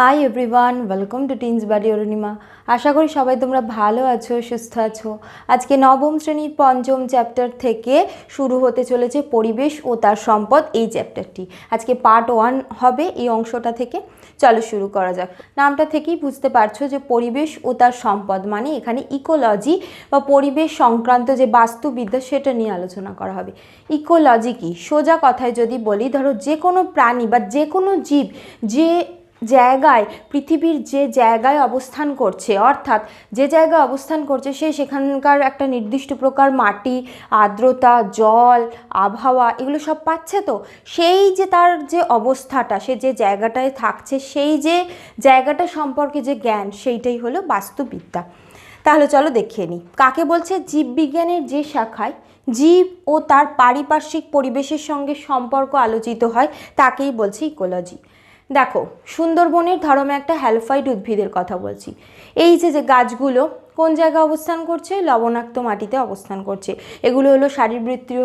Hi everyone welcome to teens বাড়ি অরুণিমা আশা করি সবাই তোমরা ভালো আছো, সুস্থ আছো। আজকে নবম শ্রেণির পঞ্চম চ্যাপ্টার থেকে শুরু হতে চলেছে পরিবেশ ও তার সম্পদ এই চ্যাপ্টারটি আজকে পার্ট ওয়ান হবে এই অংশটা থেকে। চলো শুরু করা যাক। নামটা থেকেই বুঝতে পারছ যে পরিবেশ ও তার সম্পদ মানে এখানে ইকোলজি বা পরিবেশ সংক্রান্ত যে বাস্তুবিদ্যা, সেটা নিয়ে আলোচনা করা হবে। ইকোলজি কি? সোজা কথায় যদি বলি, ধরো যে কোনো প্রাণী বা যে কোনো জীব, যে জায়গায়, পৃথিবীর যে জায়গায় অবস্থান করছে, অর্থাৎ যে জায়গায় অবস্থান করছে সে সেখানকার একটা নির্দিষ্ট প্রকার মাটি, আর্দ্রতা, জল, আবহাওয়া এগুলো সব পাচ্ছে তো? সেই যে তার যে অবস্থাটা, সে যে জায়গাটায় থাকছে, সেই যে জায়গাটা সম্পর্কে যে জ্ঞান, সেইটাই হলো বাস্তুবিদ্যা। তাহলে চলো দেখিয়ে নিই। কাকে বলছে? জীববিজ্ঞানের যে শাখায় জীব ও তার পারিপার্শ্বিক পরিবেশের সঙ্গে সম্পর্ক আলোচিত হয়, তাকেই বলছে ইকোলজি। দেখো, সুন্দরবনের ধরমে একটা হ্যালোফাইড উদ্ভিদের কথা বলছি। এই যে যে গাছগুলো কোন জায়গায় অবস্থান করছে? লবণাক্ত মাটিতে অবস্থান করছে। এগুলো হলো শারীরবৃত্তীয়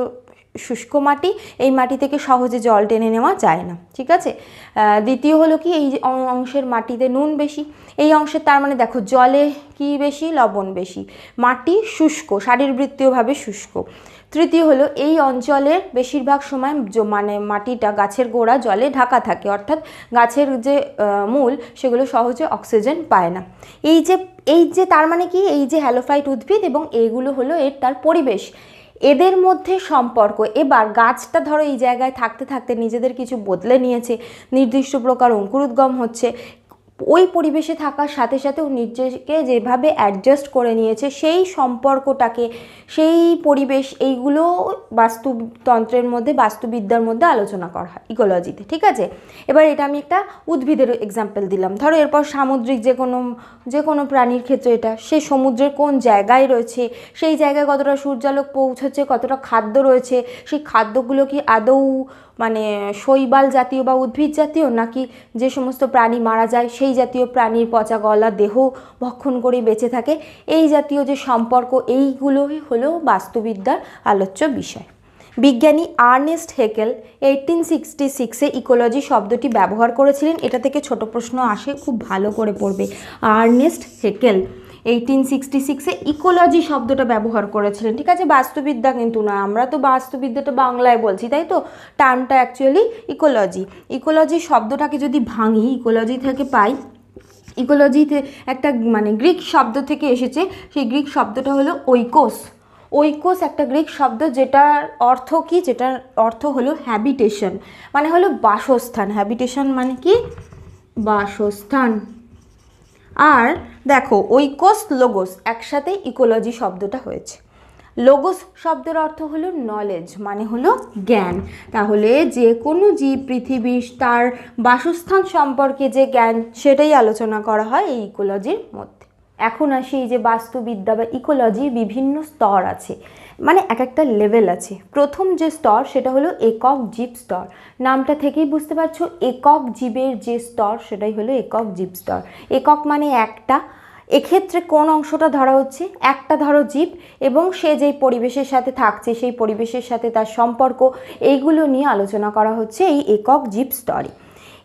শুষ্ক মাটি, এই মাটি থেকে সহজে জল টেনে নেওয়া যায় না, ঠিক আছে? দ্বিতীয় হলো কি, এই অংশের মাটিতে নুন বেশি। এই অংশের, তার মানে দেখো, জলে কি বেশি? লবণ বেশি। মাটি শুষ্ক, শারীরবৃত্তীয়ভাবে শুষ্ক। তৃতীয় হলো, এই অঞ্চলের বেশিরভাগ সময় মানে মাটিটা গাছের গোড়া জলে ঢাকা থাকে। অর্থাৎ গাছের যে মূল সেগুলো সহজে অক্সিজেন পায় না। এই যে এই যে তার মানে কি? এই যে হ্যালোফাইট উদ্ভিদ এবং এইগুলো হলো এর তার পরিবেশ। এদের মধ্যে সম্পর্ক। এবার গাছটা ধরো এই জায়গায় থাকতে থাকতে নিজেদের কিছু বদলে নিয়েছে। নির্দিষ্ট প্রকার অঙ্কুরোদ্গম হচ্ছে। ওই পরিবেশে থাকার সাথে সাথে ও নিজেকে যেভাবে অ্যাডজাস্ট করে নিয়েছে, সেই সম্পর্কটাকে, সেই পরিবেশ, এইগুলো বাস্তুতন্ত্রের মধ্যে, বাস্তুবিদ্যার মধ্যে আলোচনা করা হয় ইকোলজিতে ঠিক আছে? এবার এটা আমি একটা উদ্ভিদের এক্সাম্পল দিলাম। ধরো এরপর সামুদ্রিক যে কোনো যে কোনো প্রাণীর ক্ষেত্রে এটা, সে সমুদ্রের কোন জায়গায় রয়েছে, সেই জায়গায় কতটা সূর্যালোক পৌঁছচ্ছে কতটা খাদ্য রয়েছে, সেই খাদ্যগুলো কি আদৌ মানে শৈবাল জাতীয় বা উদ্ভিদ জাতীয় নাকি যে সমস্ত প্রাণী মারা যায়, সেই জাতীয় প্রাণীর পচা গলা, দেহ ভক্ষণ করে বেঁচে থাকে, এই জাতীয় যে সম্পর্ক, এইগুলোই হলো বাস্তুবিদ্যার আলোচ্য বিষয়। বিজ্ঞানী আর্নেস্ট হেকেল এইটিন সিক্সটি সিক্সে ইকোলজি শব্দটি ব্যবহার করেছিলেন। এটা থেকে ছোট প্রশ্ন আসে, খুব ভালো করে পড়বে। আর্নেস্ট হেকেল এইটিন সিক্সটি সিক্সে ইকোলজি শব্দটা ব্যবহার করেছিলেন। ঠিক আছে? বাস্তুবিদ্যা কিন্তু না। আমরা তো বাস্তুবিদ্যাটা বাংলায় বলছি, তাই তো? টার্মটা অ্যাকচুয়ালি ইকোলজি ইকোলজি শব্দটাকে যদি ভাঙি ইকোলজি থেকে পাই ইকোলজিতে একটা মানে গ্রিক শব্দ থেকে এসেছে, সেই গ্রিক শব্দটা হলো ঐকোস। ঐকোস একটা গ্রিক শব্দ যেটার অর্থ কি? যেটার অর্থ হলো হ্যাবিটেশন মানে হলো বাসস্থান। হ্যাবিটেশন মানে কি? বাসস্থান। আর দেখো ঐকোস লোগোস একসাথে ইকোলজি শব্দটা হয়েছে। লোগোস শব্দের অর্থ হলো নলেজ মানে হলো জ্ঞান। তাহলে যে কোনো জীব পৃথিবীর তার বাসস্থান সম্পর্কে যে জ্ঞান, সেটাই আলোচনা করা হয় এই ইকোলজির মধ্যে। এখন আসি এই যে বাস্তুবিদ্যা বা ইকোলজির বিভিন্ন স্তর আছে। মানে এক একটা লেভেল আছে। প্রথম যে স্তর, সেটা হলো একক জীব স্তর। নামটা থেকেই বুঝতে পারছ, একক জীবের যে স্তর, সেটাই হলো একক জীব স্তর। একক মানে একটা। এক্ষেত্রে কোন অংশটা ধরা হচ্ছে? একটা ধরো জীব, এবং সে যেই পরিবেশের সাথে থাকছে, সেই পরিবেশের সাথে তার সম্পর্ক, এইগুলো নিয়ে আলোচনা করা হচ্ছে এই একক জীব স্তরে।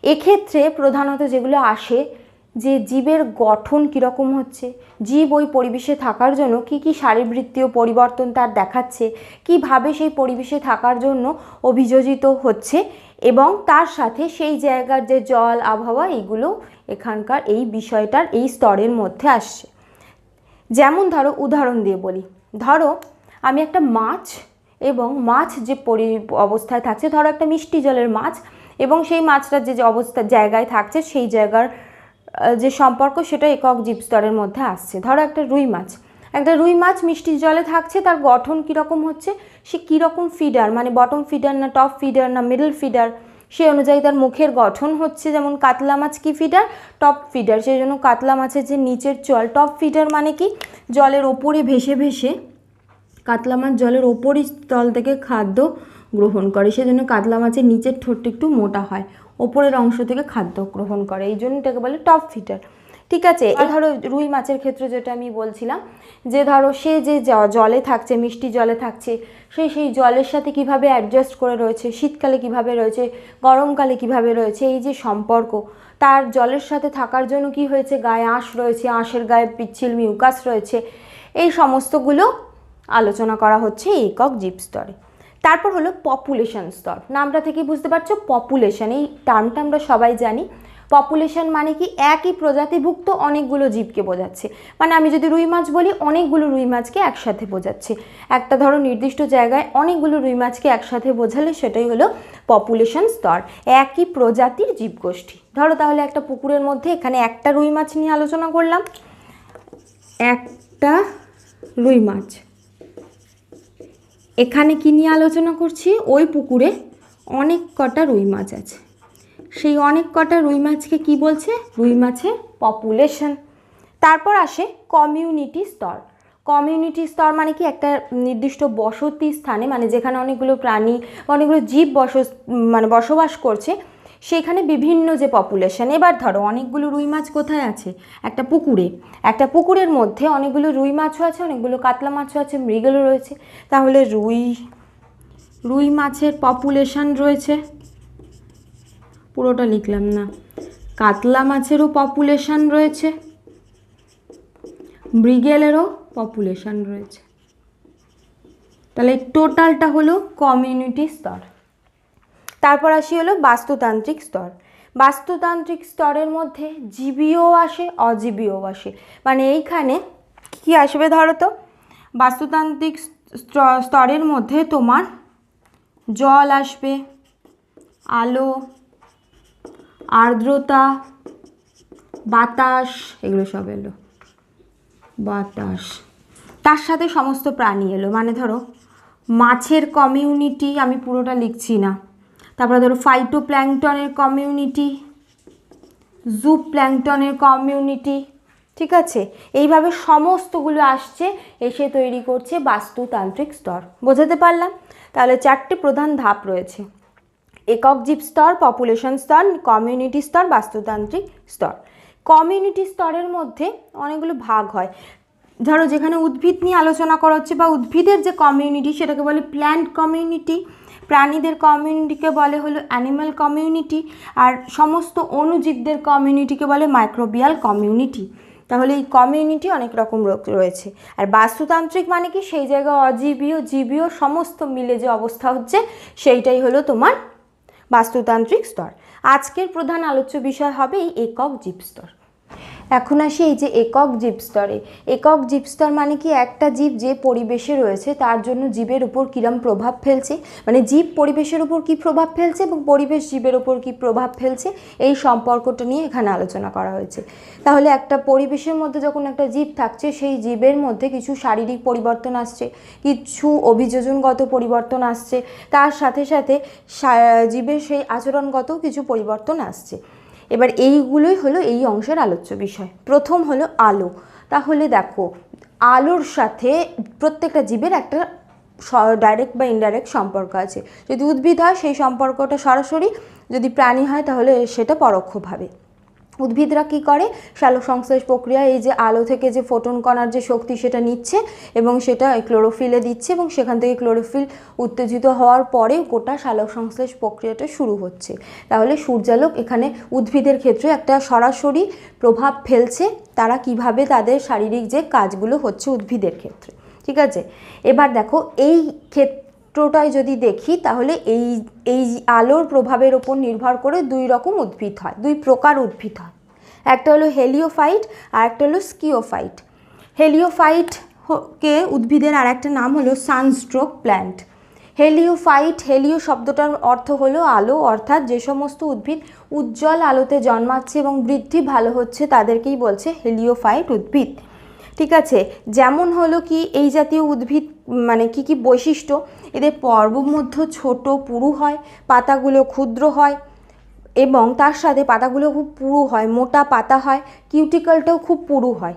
এক্ষেত্রে প্রধানত যেগুলো আসে যে জীবের গঠন কীরকম হচ্ছে, জীব ওই পরিবেশে থাকার জন্য কি কি শারীরবৃত্তীয় পরিবর্তন তার দেখাচ্ছে, কীভাবে সেই পরিবেশে থাকার জন্য অভিযোজিত হচ্ছে এবং তার সাথে সেই জায়গার যে জল, আবহাওয়া এইগুলো এখানকার এই বিষয়টার এই স্তরের মধ্যে আসছে। যেমন ধরো, উদাহরণ দিয়ে বলি। ধরো, আমি একটা মাছ এবং মাছ যে পরি, অবস্থায় থাকছে, ধরো একটা মিষ্টি জলের মাছ এবং সেই মাছটার যে অবস্থা, জায়গায় থাকছে, সেই জায়গার যে সম্পর্ক সেটা একক জীব স্তরের মধ্যে আসছে। ধরো একটা রুই মাছ। একটা রুই মাছ মিষ্টির জলে থাকছে, তার গঠন কীরকম হচ্ছে? সে কীরকম ফিডার মানে বটম ফিডার না টপ ফিডার না মিডল ফিডার সেই অনুযায়ী তার মুখের গঠন হচ্ছে যেমন কাতলা মাছ কি ফিডার টপ ফিডার সেই জন্য কাতলা মাছের যে নিচের চল টপ ফিডার মানে কি? জলের ওপরে ভেসে ভেসে কাতলা মাছ জলের ওপরই তল থেকে খাদ্য গ্রহণ করে। সেজন্য কাতলা মাছের নিচের ঠোঁটটা একটু মোটা হয়। ওপরের অংশ থেকে খাদ্য গ্রহণ করে। এই জন্য এটাকে বলে টপ ফিটার ঠিক আছে? এ ধরো রুই মাছের ক্ষেত্রে যেটা আমি বলছিলাম যে ধরো সে যে জলে থাকছে মিষ্টি জলে থাকছে সে সেই জলের সাথে কীভাবে অ্যাডজাস্ট করে রয়েছে শীতকালে কীভাবে রয়েছে গরমকালে কীভাবে রয়েছে এই যে সম্পর্ক তার জলের সাথে থাকার জন্য কি হয়েছে? গায়ে আঁশ রয়েছে আঁশের গায়ে পিচ্ছিল মিউকাস রয়েছে। এই সমস্তগুলো আলোচনা করা হচ্ছে এই একক জীব স্তরে। তারপর হলো পপুলেশন স্তর। নামটা থেকে বুঝতে পারছ? পপুলেশন এই টার্মটা আমরা সবাই জানি। পপুলেশন মানে কি? একই প্রজাতিভুক্ত অনেকগুলো জীবকে বোঝাচ্ছে। মানে আমি যদি রুই মাছ বলি, অনেকগুলো রুই মাছকে একসাথে বোঝাচ্ছে। একটা ধরো নির্দিষ্ট জায়গায় অনেকগুলো রুই মাছকে একসাথে বোঝালে সেটাই হলো পপুলেশন স্তর। একই প্রজাতির জীবগোষ্ঠী। ধরো তাহলে একটা পুকুরের মধ্যে এখানে একটা রুই মাছ নিয়ে আলোচনা করলাম। একটা রুই মাছ। এখানে কি নিয়ে আলোচনা করছি? ওই পুকুরে অনেক কটা রুই মাছ আছে। সেই অনেক কটা রুই মাছকে কি বলছে? রুই মাছের পপুলেশন তারপর আসে কমিউনিটি স্তর। কমিউনিটি স্তর মানে কি? একটা নির্দিষ্ট বসতি স্থানে মানে যেখানে অনেকগুলো প্রাণী, অনেকগুলো জীব বস মানে বসবাস করছে। সেখানে বিভিন্ন যে পপুলেশন এবার ধরো অনেকগুলো রুই মাছ কোথায় আছে? একটা পুকুরে। একটা পুকুরের মধ্যে অনেকগুলো রুই মাছও আছে, অনেকগুলো কাতলা মাছও আছে, মৃগেলও রয়েছে। তাহলে রুই রুই মাছের পপুলেশন রয়েছে? পুরোটা লিখলাম না। কাতলা মাছেরও পপুলেশন রয়েছে, মৃগেলেরও পপুলেশন রয়েছে। তাহলে টোটালটা হলো কমিউনিটি স্তর। তারপর আসি হলো বাস্তুতান্ত্রিক স্তর। বাস্তুতান্ত্রিক স্তরের মধ্যে জীবীয় আসে, অজীবীয় আসে। মানে এইখানে কি আসবে ধরো তো? বাস্তুতান্ত্রিক স্তরের মধ্যে তোমার জল আসবে, আলো, আর্দ্রতা, বাতাস, এগুলো সব এলো। বাতাস। তার সাথে সমস্ত প্রাণী এলো। মানে ধরো মাছের কমিউনিটি আমি পুরোটা লিখছি না। তারপরে ধরো ফাইটো প্ল্যাংটনের কমিউনিটি জু প্ল্যাংটনের কমিউনিটি ঠিক আছে? এইভাবে সমস্তগুলো আসছে, এসে তৈরি করছে বাস্তুতান্ত্রিক স্তর। বোঝাতে পারলাম? তাহলে চারটে প্রধান ধাপ রয়েছে। একক জীব স্তর পপুলেশন স্তর কমিউনিটি স্তর, বাস্তুতান্ত্রিক স্তর। কমিউনিটি স্তরের মধ্যে অনেকগুলো ভাগ হয়। ধরো যেখানে উদ্ভিদ নিয়ে আলোচনা করা হচ্ছে বা উদ্ভিদের যে কমিউনিটি সেটাকে বলে প্ল্যান্ট কমিউনিটি প্রাণীদের কমিউনিটিকে বলে হলো অ্যানিম্যাল কমিউনিটি আর সমস্ত অণুজীবদের কমিউনিটিকে বলে মাইক্রোবিয়াল কমিউনিটি তাহলে এই কমিউনিটি অনেক রকম রয়েছে। আর বাস্তুতান্ত্রিক মানে কি? সেই জায়গায় অজীবীয়, জীবীয় সমস্ত মিলে যে অবস্থা হচ্ছে, সেইটাই হলো তোমার বাস্তুতান্ত্রিক স্তর। আজকের প্রধান আলোচ্য বিষয় হবে এই একক জীব স্তর। এখন আসি এই যে একক জীব স্তরে। একক জীব স্তর মানে কি? একটা জীব যে পরিবেশে রয়েছে, তার জন্য জীবের উপর কিরম প্রভাব ফেলছে? মানে জীব পরিবেশের উপর কি প্রভাব ফেলছে এবং পরিবেশ জীবের উপর কি প্রভাব ফেলছে? এই সম্পর্কটা নিয়ে এখানে আলোচনা করা হয়েছে। তাহলে একটা পরিবেশের মধ্যে যখন একটা জীব থাকছে, সেই জীবের মধ্যে কিছু শারীরিক পরিবর্তন আসছে, কিছু অভিযোজনগত পরিবর্তন আসছে, তার সাথে সাথে জীবের সেই আচরণগত কিছু পরিবর্তন আসছে। এবার এইগুলোই হলো এই অংশের আলোচ্য বিষয়। প্রথম হলো আলো। তাহলে দেখো, আলোর সাথে প্রত্যেকটা জীবের একটা ডাইরেক্ট বা ইনডাইরেক্ট সম্পর্ক আছে। যদি উদ্ভিদ হয়, সেই সম্পর্কটা সরাসরি যদি প্রাণী হয়, তাহলে সেটা পরোক্ষভাবে। উদ্ভিদরা কি করে? শ্যালক সংশ্লেষ প্রক্রিয়া, এই যে আলো থেকে যে ফোটন কণার যে শক্তি সেটা নিচ্ছে এবং সেটা ক্লোরোফিলে দিচ্ছে এবং সেখান থেকে ক্লোরোফিল উত্তেজিত হওয়ার পরে গোটা শ্যালক সংশ্লেষ প্রক্রিয়াটা শুরু হচ্ছে। তাহলে সূর্যালোক এখানে উদ্ভিদের ক্ষেত্রে একটা সরাসরি প্রভাব ফেলছে, তারা কীভাবে তাদের শারীরিক যে কাজগুলো হচ্ছে উদ্ভিদের ক্ষেত্রে। ঠিক আছে? এবার দেখো, এই ক্ষেত্রটায় যদি দেখি, তাহলে এই এই আলোর প্রভাবের ওপর নির্ভর করে দুই রকম উদ্ভিদ হয়, দুই প্রকার উদ্ভিদ হয়। একটা হলো হেলিওফাইট আর একটা হলো স্কিওফাইট। হেলিওফাইট কে উদ্ভিদের আর একটা নাম হলো সানস্ট্রোক প্ল্যান্ট। হেলিওফাইট, হেলিও শব্দটার অর্থ হলো আলো, অর্থাৎ যে সমস্ত উদ্ভিদ উজ্জ্বল আলোতে জন্মাচ্ছে এবং বৃদ্ধি ভালো হচ্ছে, তাদেরকেই বলছে হেলিওফাইট উদ্ভিদ। ঠিক আছে? যেমন হলো কি, এই জাতীয় উদ্ভিদ মানে কি কি বৈশিষ্ট্য? এদের পর্বমধ্য ছোট পুরু হয়, পাতাগুলো ক্ষুদ্র হয় এবং তার সাথে পাতাগুলো খুব পুরু হয়, মোটা পাতা হয় কিউটিকলটাও খুব পুরু হয়।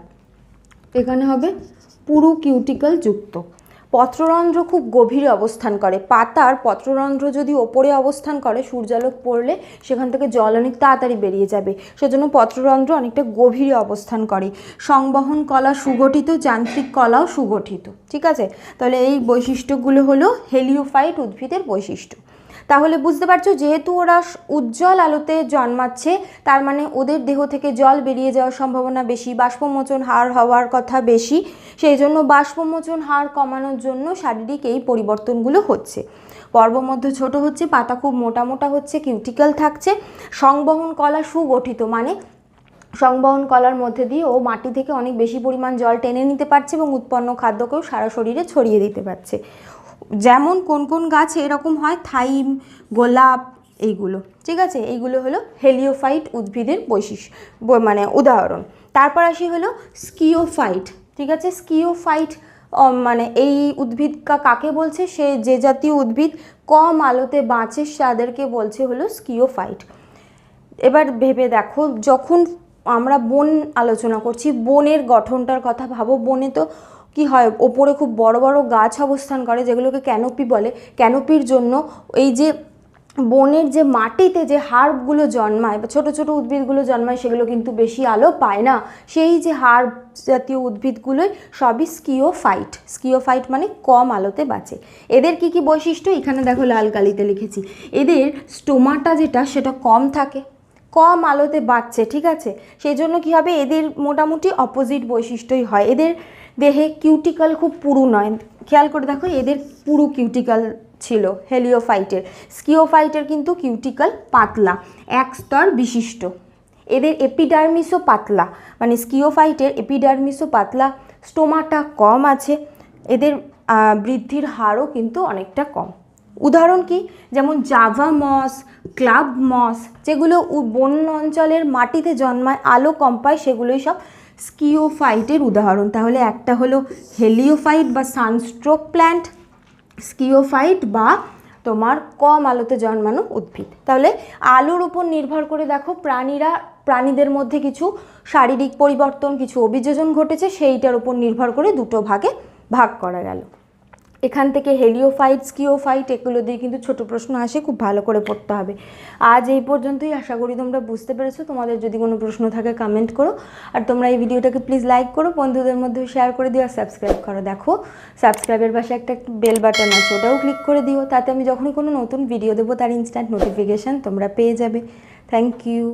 এখানে হবে পুরু কিউটিকল যুক্ত। পত্ররন্ধ্র খুব গভীরে অবস্থান করে। পাতার পত্ররন্ধ্র যদি ওপরে অবস্থান করে, সূর্যালোক পড়লে সেখান থেকে জল অনেক তাড়াতাড়ি বেরিয়ে যাবে। সেজন্য পত্ররন্ধ্র অনেকটা গভীরে অবস্থান করে। সংবহন কলা সুগঠিত, যান্ত্রিক কলাও সুগঠিত। ঠিক আছে? তাহলে এই বৈশিষ্ট্যগুলো হলো হেলিওফাইট উদ্ভিদের বৈশিষ্ট্য। তাহলে বুঝতে পারছ, যেহেতু ওরা উজ্জ্বল আলোতে জন্মাচ্ছে, তার মানে ওদের দেহ থেকে জল বেরিয়ে যাওয়ার সম্ভাবনা বেশি, বাষ্পমোচন হার হওয়ার কথা বেশি, সেই জন্য বাষ্পমোচন হার কমানোর জন্য শারীরিক এই পরিবর্তনগুলো হচ্ছে। পর্বমধ্য ছোট হচ্ছে, পাতা খুব মোটা মোটা হচ্ছে কিউটিক্যাল থাকছে, সংবহন কলা সুগঠিত মানে সংবহন কলার মধ্যে দিয়ে ও মাটি থেকে অনেক বেশি পরিমাণ জল টেনে নিতে পারছে এবং উৎপন্ন খাদ্যকেও সারা শরীরে ছড়িয়ে দিতে পারছে। যেমন কোন কোন গাছে এরকম হয়, থাইম, গোলাপ, এইগুলো। ঠিক আছে? এইগুলো হলো হেলিওফাইট উদ্ভিদের বৈশিষ্ট্য মানে উদাহরণ। তারপর আসি হলো স্কিওফাইট। ঠিক আছে? স্কিওফাইট মানে এই উদ্ভিদ কাকে বলছে? সে যে জাতীয় উদ্ভিদ কম আলোতে বাঁচে তাদেরকে বলছে হলো স্কিওফাইট। এবার ভেবে দেখো, যখন আমরা বন আলোচনা করছি, বনের গঠনটার কথা ভাবো, বনে তো কি হয়? ওপরে খুব বড় বড় গাছ অবস্থান করে যেগুলোকে ক্যানোপি বলে। ক্যানোপির জন্য এই যে বনের যে মাটিতে যে হার্বগুলো জন্মায় বা ছোটো ছোটো উদ্ভিদগুলো জন্মায় সেগুলো কিন্তু বেশি আলো পায় না। সেই যে হার্ব জাতীয় উদ্ভিদগুলোই সবই স্কিওফাইট। স্কিওফাইট মানে কম আলোতে বাঁচে। এদের কি কি বৈশিষ্ট্য? এখানে দেখো লাল কালিতে লিখেছি। এদের স্টোমাটা যেটা, সেটা কম থাকে। কম আলোতে বাঁচছে, ঠিক আছে? সেই জন্য কী হবে? এদের মোটামুটি অপোজিট বৈশিষ্ট্যই হয়। এদের দেহে কিউটিক্যাল খুব পুরু নয়। খেয়াল করে দেখো, এদের পুরু কিউটিক্যাল ছিল হেলিওফাইটের স্কিওফাইটের কিন্তু কিউটিক্যাল পাতলা, এক স্তর বিশিষ্ট। এদের এপিডার্মিসও পাতলা মানে স্কিওফাইটের এপিডার্মিসও পাতলা স্টোমাটা কম আছে। এদের বৃদ্ধির হারও কিন্তু অনেকটা কম। উদাহরণ কি? যেমন জাভা মস, ক্লাব মস, যেগুলো উ- বন অঞ্চলের মাটিতে জন্মায়, আলো কম পায়, সেগুলোই সব স্কিওফাইটের উদাহরণ। তাহলে একটা হলো হেলিওফাইট বা সানস্ট্রোক প্ল্যান্ট, স্কিওফাইট বা তোমার কম আলোতে জন্মানো উদ্ভিদ। তাহলে আলোর উপর নির্ভর করে দেখো, প্রাণীরা, প্রাণীদের মধ্যে কিছু শারীরিক পরিবর্তন, কিছু অভিযোজন ঘটেছে, সেইটার উপর নির্ভর করে দুটো ভাগে ভাগ করা গেল। এখান থেকে হেলিওফাইট স্কিওফাইট এগুলো দিয়ে কিন্তু ছোট প্রশ্ন আসে, খুব ভালো করে পড়তে হবে। আজ এই পর্যন্তই, আশা করি তোমরা বুঝতে পেরেছ। তোমাদের যদি কোনো প্রশ্ন থাকে কমেন্ট করো। আর তোমরা এই ভিডিওটাকে প্লিজ লাইক করো, বন্ধুদের মধ্যে শেয়ার করে দিও আর সাবস্ক্রাইব করো। দেখো সাবস্ক্রাইবের পাশে একটা বেল বাটন আছে, ওটাও ক্লিক করে দিও। তাতে আমি যখনই কোনো নতুন ভিডিও দেবো, তার ইনস্ট্যান্ট নোটিফিকেশান তোমরা পেয়ে যাবে। Thank you